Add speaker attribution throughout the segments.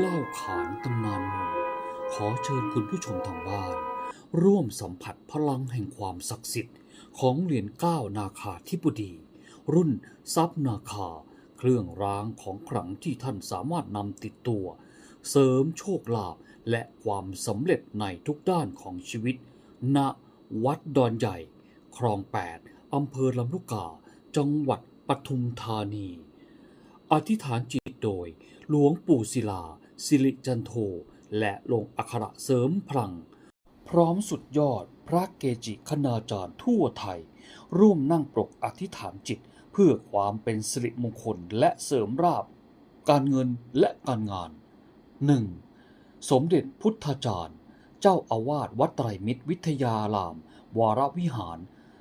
Speaker 1: เล่าขานตำนานขอเชิญคุณผู้ชมทางบ้าน ร่วมสัมผัสพลังแห่งความศักดิ์สิทธิ์ ของเหรียญเก้านาคาธิบดี รุ่นทรัพย์นาคา เครื่องรางของขลังที่ท่านสามารถนำติดตัว เสริมโชคลาภและความสำเร็จในทุกด้านของชีวิตณ วัดดอนใหญ่ คลอง 8 อำเภอลำลูกกา จังหวัดปทุมธานี อธิษฐานจิตโดย หลวงปู่ศิลา สิริจันโท และลงอักขระเสริมพลัง พร้อมสุดยอดพระเกจิคณาจารย์ทั่วไทย ร่วมนั่งปรกอธิษฐานจิต เพื่อความเป็นสิริมงคลและเสริมราบ การเงินและการงาน 1. สมเด็จพุทธาจารย์ เจ้าอาวาสวัดไตรมิตรวิทยาราม วรวิหาร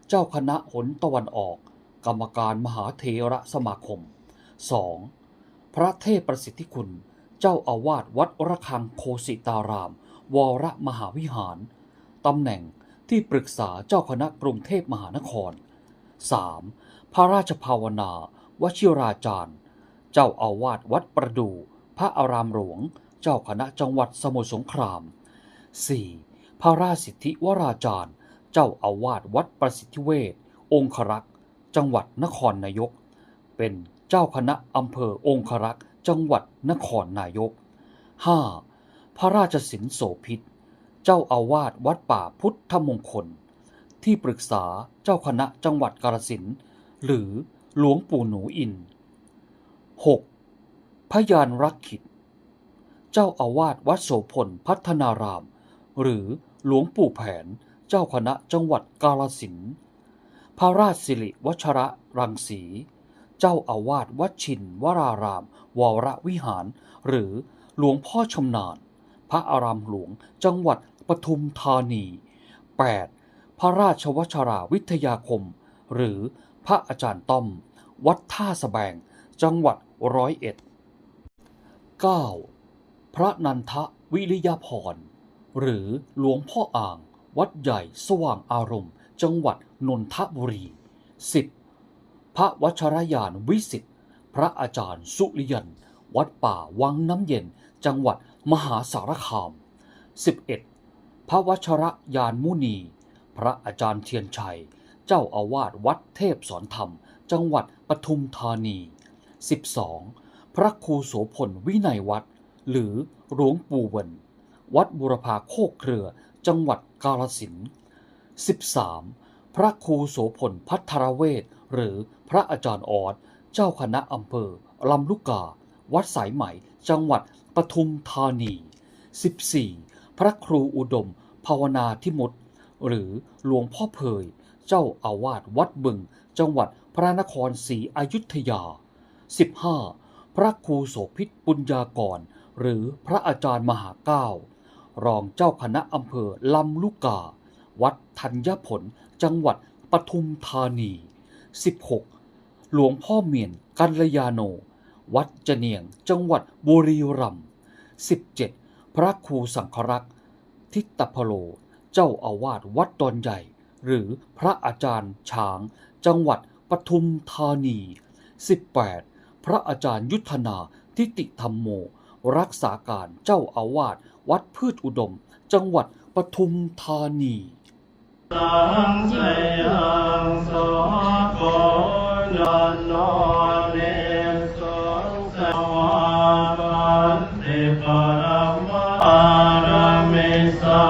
Speaker 1: เจ้าคณะหนตะวันออก กรรมการมหาเทระสมาคม 2. พระเทพประสิทธิคุณ เจ้าอาวาสวัดระฆังโคสิตาราม วรมหาวิหาร ตำแหน่งที่ปรึกษาเจ้าคณะกรุงเทพมหานคร 3. พระราชภาวนาวชิราจารย์ เจ้าอาวาสวัดประดู พระอารามหลวง เจ้าคณะจังหวัดสมุทรสงคราม 4. พระราชสิทธิวราจารย์ เจ้าอาวาสวัดประสิทธิเวชองครักษ์จังหวัดนครนายก เป็นเจ้าคณะอำเภอองครักษ์จังหวัดนครนายก 5. พระราชสินโสพิษ เจ้าอาวาสวัดป่าพุทธมงคล ที่ปรึกษาเจ้าคณะจังหวัดกาฬสินธุ์หรือหลวงปู่หนูอิน 6. พยานรักขิต เจ้าอาวาสวัดโสพลพัฒนาราม หรือหลวงปู่แผน เจ้าคณะจังหวัดกาฬสินพระราชสิริวัชระรังสี เจ้าอาวาสวัดชินวราราม วรวิหาร หรือหลวงพ่อชำนาญ พระอารามหลวงจังหวัดปทุมธานี 8. พระราชวชราวิทยาคม หรือพระอาจารย์ต้อม วัดท่าสแบง จังหวัดร้อยเอ็ด 9. พระนันทวิริยพร หรือหลวงพ่ออ่าง วัดใหญ่สว่างอารมณ์ จังหวัดนนทบุรี 10. พระวัชรยานวิสิทธิ์พระอาจารย์สุริยัน วัดป่าวังน้ำเย็น จังหวัดมหาสารคาม 11. พระวัชรยานมุนี พระอาจารย์เทียนชัย เจ้าอาวาสวัดเทพสอนธรรม จังหวัดปทุมธานี 12. พระครูโสพลวินัยวัด หรือหลวงปู่เวน วัดบุรพาโคกเครือ จังหวัดกาฬสิน 13. พระครูโสพลพัทรเวทหรือพระอาจารย์ออดเจ้าคณะอำเภอลำลูกกา วัดสายใหม่ จังหวัดปทุมธานี 14. พระครูอุดม ภาวนาธิมุตหรือหลวงพ่อเพยเจ้าอาวาสวัดบึง จังหวัดพระนครศรีอยุธยา 15. พระครูโสพิษปุญญากร หรือพระอาจารย์มหาเก้า รองเจ้าคณะอำเภอลำลูกกา วัดธัญผล จังหวัดปทุมธานี 16. หลวงพ่อเมียนกัลยาโน วัดเจเนียง จังหวัดบุรีรัมย์ 17. พระครูสังฆรักษ์ทิตพโล เจ้าอาวาสวัดดอนใหญ่ หรือพระอาจารย์ช้าง จังหวัดปทุมธานี 18. พระอาจารย์ยุทธนาทิติธรรมโม รักษาการเจ้าอาวาส วัดพืชอุดม จังหวัดปทุมธานี
Speaker 2: สังสยังโสโคยันโนเนสสวาปันติปรมารามิสา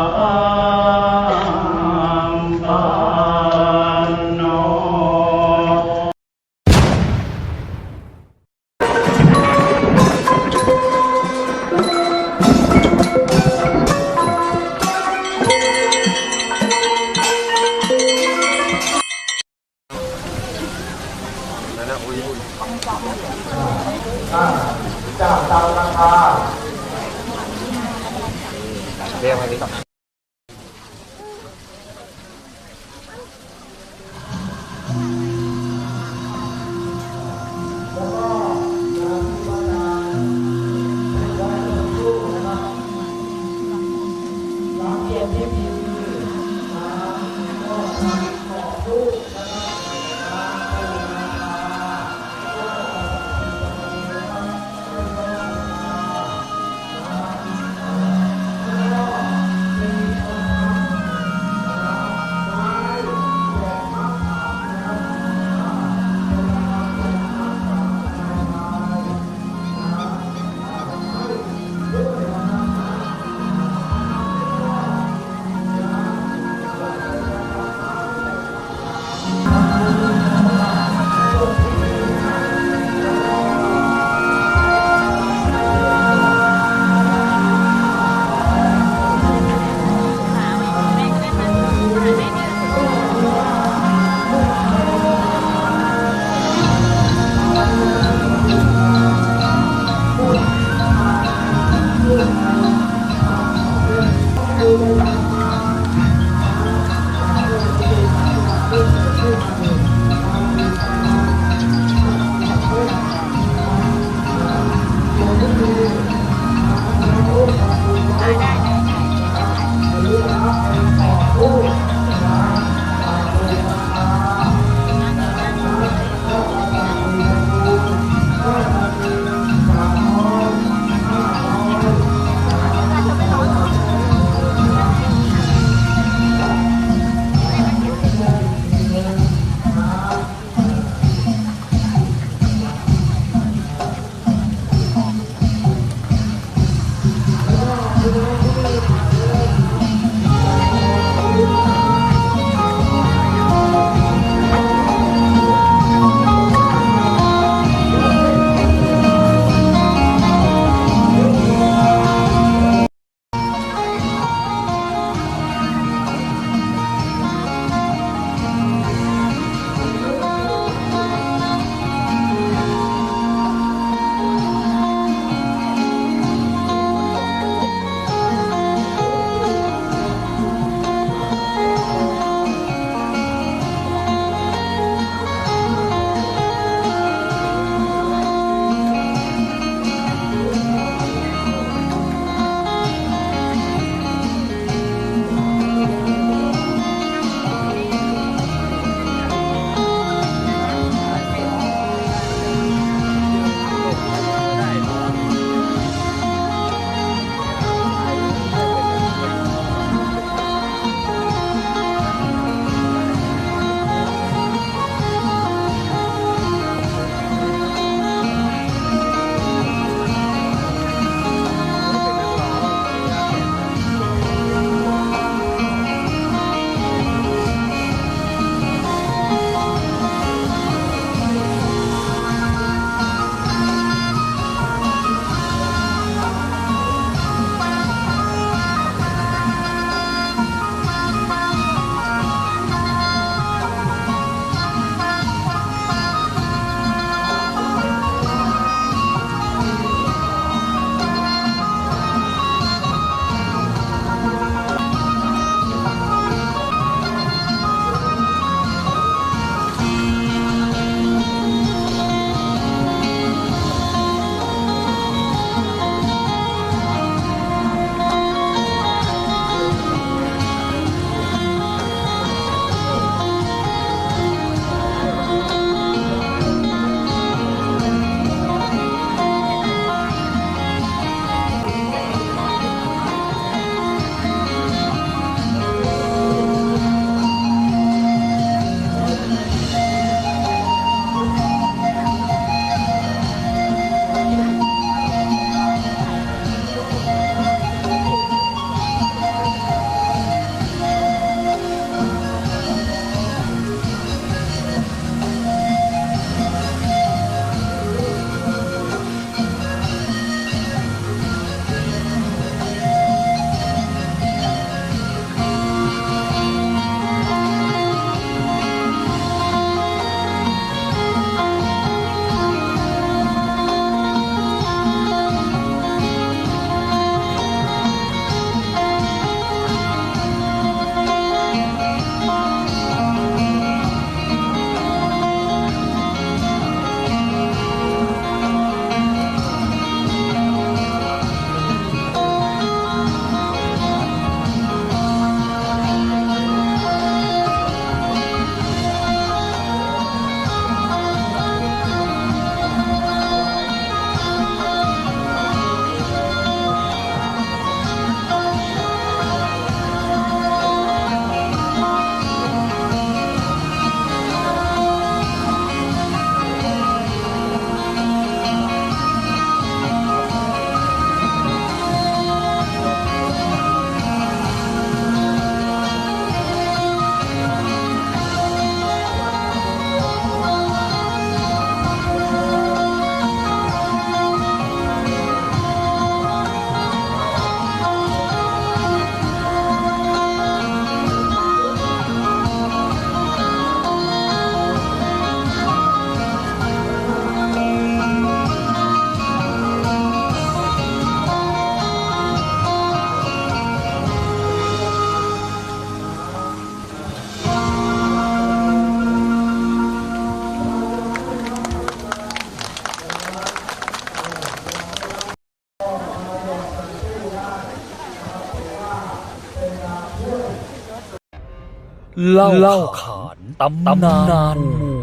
Speaker 1: เล่าเล่าขานตำนานหมู่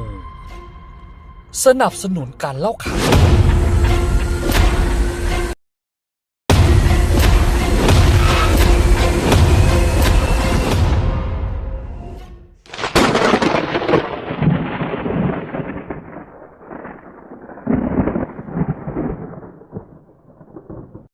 Speaker 1: สนับสนุนการเล่าขาน